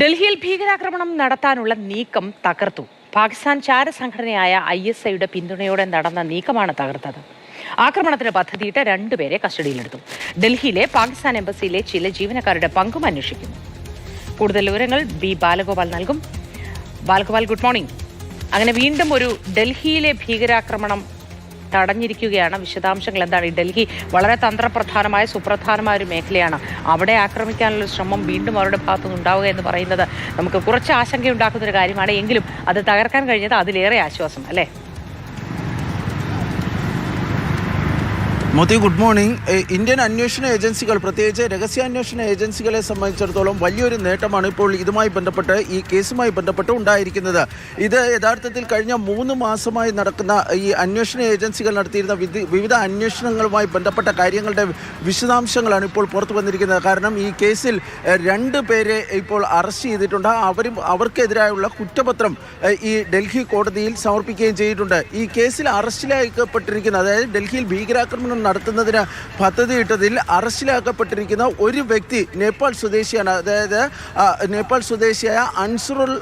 ഡൽഹിയിൽ ഭീകരാക്രമണം നടത്താനുള്ള നീക്കം തകർത്തു. പാകിസ്ഥാൻ ചാരസംഘടനയായ ഐ എസ് ഐയുടെ പിന്തുണയോടെ നടന്ന നീക്കമാണ് തകർത്തത്. ആക്രമണത്തിന് പദ്ധതിയിട്ട് രണ്ടുപേരെ കസ്റ്റഡിയിലെടുത്തു. ഡൽഹിയിലെ പാകിസ്ഥാൻ എംബസിയിലെ ചില ജീവനക്കാരുടെ പങ്കും അന്വേഷിക്കുന്നു. കൂടുതൽ വിവരങ്ങൾ ബി ബാലഗോപാൽ നൽകും. ബാലഗോപാൽ ഗുഡ് മോർണിംഗ് അങ്ങനെ വീണ്ടും ഒരു ഡൽഹിയിലെ ഭീകരാക്രമണം തടഞ്ഞിരിക്കുകയാണ്. വിശദാംശങ്ങൾ എന്താണ്? ഈ ഡൽഹി വളരെ തന്ത്രപ്രധാനമായ സുപ്രധാനമായ ഒരു മേഖലയാണ്. അവിടെ ആക്രമിക്കാനുള്ള ശ്രമം വീണ്ടും അവരുടെ ഭാഗത്തുനിന്ന് ഉണ്ടാവുക എന്ന് പറയുന്നത് നമുക്ക് കുറച്ച് ആശങ്കയുണ്ടാക്കുന്ന ഒരു കാര്യമാണ്. എങ്കിലും അത് തകർക്കാൻ കഴിഞ്ഞത് അതിലേറെ ആശ്വാസം അല്ലേ? Moti good morning. ഇന്ത്യൻ അന്വേഷണ ഏജൻസികൾ പ്രത്യേകിച്ച് രഹസ്യാന്വേഷണ ഏജൻസികളെ സംബന്ധിച്ചിടത്തോളം വലിയൊരു നേട്ടമാണ് ഇപ്പോൾ ഇതുമായി ബന്ധപ്പെട്ട് ഈ കേസുമായി ബന്ധപ്പെട്ട് ഉണ്ടായിരിക്കുന്നത്. ഇത് യഥാർത്ഥത്തിൽ കഴിഞ്ഞ മൂന്ന് മാസമായി നടക്കുന്ന ഈ അന്വേഷണ ഏജൻസികൾ നടത്തിയിരുന്ന വിവിധ അന്വേഷണങ്ങളുമായി ബന്ധപ്പെട്ട കാര്യങ്ങളുടെ വിശദാംശങ്ങളാണ് ഇപ്പോൾ പുറത്തു വന്നിരിക്കുന്നത്. കാരണം ഈ കേസിൽ രണ്ട് പേരെ ഇപ്പോൾ അറസ്റ്റ് ചെയ്തിട്ടുണ്ട്. അവരും അവർക്കെതിരായുള്ള കുറ്റപത്രം ഈ ഡൽഹി കോടതിയിൽ സമർപ്പിക്കുകയും ചെയ്തിട്ടുണ്ട്. ഈ കേസിൽ അറസ്റ്റിലാക്കപ്പെട്ടിരിക്കുന്ന അതായത് ഡൽഹിയിൽ ഭീകരാക്രമണം നടത്തുന്നതിന് പദ്ധതിയിട്ടതിൽ അറസ്റ്റിലാക്കപ്പെട്ടിരിക്കുന്ന ഒരു വ്യക്തി നേപ്പാൾ സ്വദേശിയാണ്. അതായത് നേപ്പാൾ സ്വദേശിയായ അൻസുറുൽ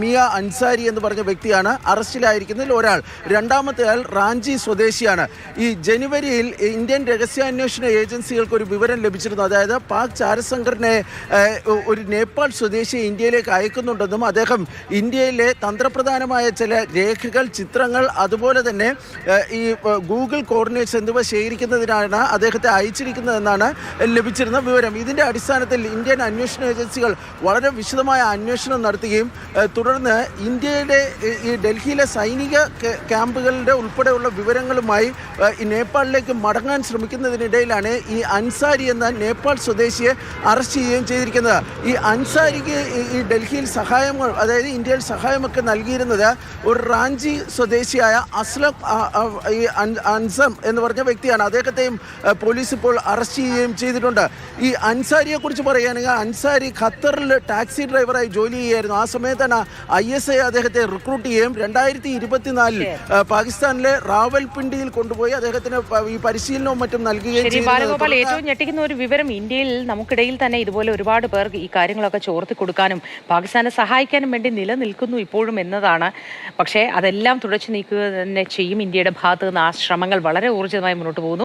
മിയ അൻസാരി എന്ന് പറഞ്ഞ വ്യക്തിയാണ് അറസ്റ്റിലായിരിക്കുന്നതിൽ ഒരാൾ. രണ്ടാമത്തെ ആൾ റാഞ്ചി സ്വദേശിയാണ്. ഈ ജനുവരിയിൽ ഇന്ത്യൻ രഹസ്യാന്വേഷണ ഏജൻസികൾക്ക് ഒരു വിവരം ലഭിച്ചിരുന്നു. അതായത് പാക് ചാരസംഘടനയെ ഒരു നേപ്പാൾ സ്വദേശിയെ ഇന്ത്യയിലേക്ക് അയക്കുന്നുണ്ടെന്നും അദ്ദേഹം ഇന്ത്യയിലെ തന്ത്രപ്രധാനമായ ചില രേഖകൾ ചിത്രങ്ങൾ അതുപോലെ തന്നെ ഈ ഗൂഗിൾ കോർഡിനേറ്റ്സ് എന്നിവ ശേഖരിക്കുന്നതിനാണ് അദ്ദേഹത്തെ അയച്ചിരിക്കുന്നതെന്നാണ് ലഭിച്ചിരുന്ന വിവരം. ഇതിന്റെ അടിസ്ഥാനത്തിൽ ഇന്ത്യൻ അന്വേഷണ ഏജൻസികൾ വളരെ വിശദമായ അന്വേഷണം നടത്തുകയും തുടർന്ന് ഇന്ത്യയുടെ ഈ- ഡൽഹിയിലെ സൈനിക ക്യാ- ക്യാമ്പുകളുടെ ഉൾപ്പെടെയുള്ള വിവരങ്ങളുമായി നേപ്പാളിലേക്ക് മടങ്ങാൻ ശ്രമിക്കുന്നതിനിടയിലാണ് ഈ അൻസാരി എന്ന നേപ്പാൾ സ്വദേശിയെ അറസ്റ്റ് ചെയ്യുകയും ചെയ്തിരിക്കുന്നത്. ഈ അൻസാരിക്ക് ഈ- ഡൽഹിയിൽ സഹായങ്ങൾ അതായത് ഇന്ത്യയിൽ സഹായമൊക്കെ നൽകിയിരുന്നത് ഒരു റാഞ്ചി സ്വദേശിയായ അസ്ലം ഈ അൻസം എന്ന് പറഞ്ഞ വ്യക്തിയാണ്. അദ്ദേഹത്തെയും പോലീസ് ഇപ്പോൾ അറസ്റ്റ് ചെയ്യുകയും ചെയ്തിട്ടുണ്ട്. ഈ അൻസാരിയെ കുറിച്ച് പറയുകയാണെങ്കിൽ അൻസാരി ഖത്തറിൽ ടാക്സി ഡ്രൈവറായി ജോലി ചെയ്യുകയായിരുന്നു. ആ സമയത്താണ് ഐ എസ് ഐ അദ്ദേഹത്തെ റിക്രൂട്ട് ചെയ്യുകയും രണ്ടായിരത്തി ഇരുപത്തിനാലിൽ പാകിസ്ഥാനിലെ റാവൽപിണ്ടിയിൽ കൊണ്ടുപോയി അദ്ദേഹത്തിന് ഈ പരിശീലനവും മറ്റും നൽകുകയും ഏറ്റവും ഞെട്ടിക്കുന്ന ഒരു വിവരം ഇന്ത്യയിൽ നമുക്കിടയിൽ തന്നെ ഇതുപോലെ ഒരുപാട് പേർ ഈ കാര്യങ്ങളൊക്കെ ചോർത്തി കൊടുക്കാനും പാകിസ്ഥാനെ സഹായിക്കാനും വേണ്ടി നിലനിൽക്കുന്നു ഇപ്പോഴും എന്നതാണ്. പക്ഷേ അതെല്ലാം തുടച്ചു നീക്കുക തന്നെ ചെയ്യും ഇന്ത്യയുടെ ഭാഗത്ത് നിന്ന്. ആ ശ്രമങ്ങൾ വളരെ ഊർജിതമായി മുന്നോട്ട് പോകുന്നു.